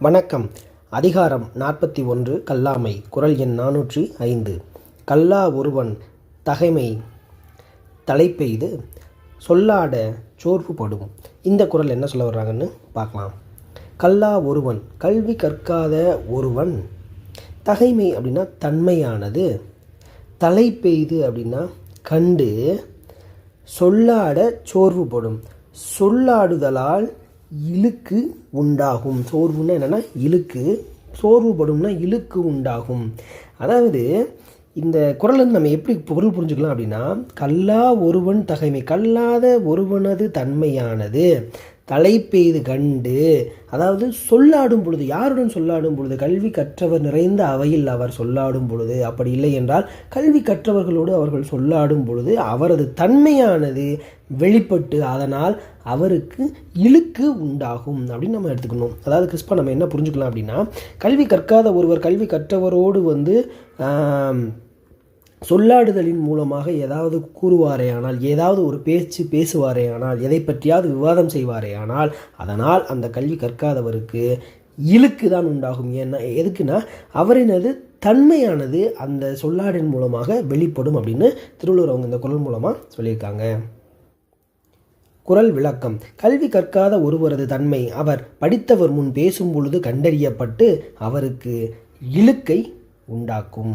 வணக்கம். அதிகாரம் நாற்பத்தி ஒன்று கல்லாமை. குரல் எண் நானூற்றி ஐந்து. கல்லா ஒருவன் தகைமை தலைப்பெய்து சொல்லாட சோர்வுபடும். இந்த குரல் என்ன சொல்ல வர்றாங்கன்னு பார்க்கலாம். கல்லா ஒருவன் கல்வி கற்காத ஒருவன். தகைமை அப்படின்னா தன்மையானது. தலைப்பெய்து அப்படின்னா கண்டு சொல்லாட சோர்வுபடும். சொல்லாடுதலால் இழுக்கு உண்டாகும். சோர்வுன்னா என்னென்னா இழுக்கு. சோர்வுபடும்னா இழுக்கு உண்டாகும். அதாவது இந்த குரல் வந்து நம்ம எப்படி பொருள் புரிஞ்சுக்கலாம் அப்படின்னா கல்லா ஒருவன் தகைமை கல்லாத ஒருவனது தன்மையானது. தலைப்பெய்து கண்டு அதாவது சொல்லாடும் பொழுது யாருடன் சொல்லாடும் பொழுது? கல்வி கற்றவர் நிறைந்த அவையில் அவர் சொல்லாடும் பொழுது. அப்படி இல்லை என்றால் கல்வி கற்றவர்களோடு அவர்கள் சொல்லாடும் பொழுது அவரது தன்மையானது வெளிப்பட்டு அதனால் அவருக்கு இழுக்கு உண்டாகும். அப்படின்னு நம்ம எடுத்துக்கணும். அதாவது கிறிஸ்பா நம்ம என்ன புரிஞ்சுக்கலாம் அப்படின்னா கல்வி கற்காத ஒருவர் கல்வி கற்றவரோடு வந்து சொல்லாடுதலின் மூலமாக ஏதாவது கூறுவாரேயானால் ஏதாவது ஒரு பேச்சு பேசுவாரேயானால் எதை பற்றியாவது விவாதம் செய்வாரேயானால் அதனால் அந்த கல்வி கற்காதவருக்கு இழுக்கு தான் உண்டாகும். ஏன்னா எதுக்குன்னா அவரினது தன்மையானது அந்த சொல்லாடின் மூலமாக வெளிப்படும் அப்படின்னு திருவள்ளுவர் அவங்க இந்த குரல் மூலமாக சொல்லியிருக்காங்க. குரல் விளக்கம். கல்வி கற்காத ஒருவரது தன்மை அவர் படித்தவர் முன் பேசும் பொழுது கண்டறியப்பட்டு அவருக்கு இழுக்கை உண்டாக்கும்.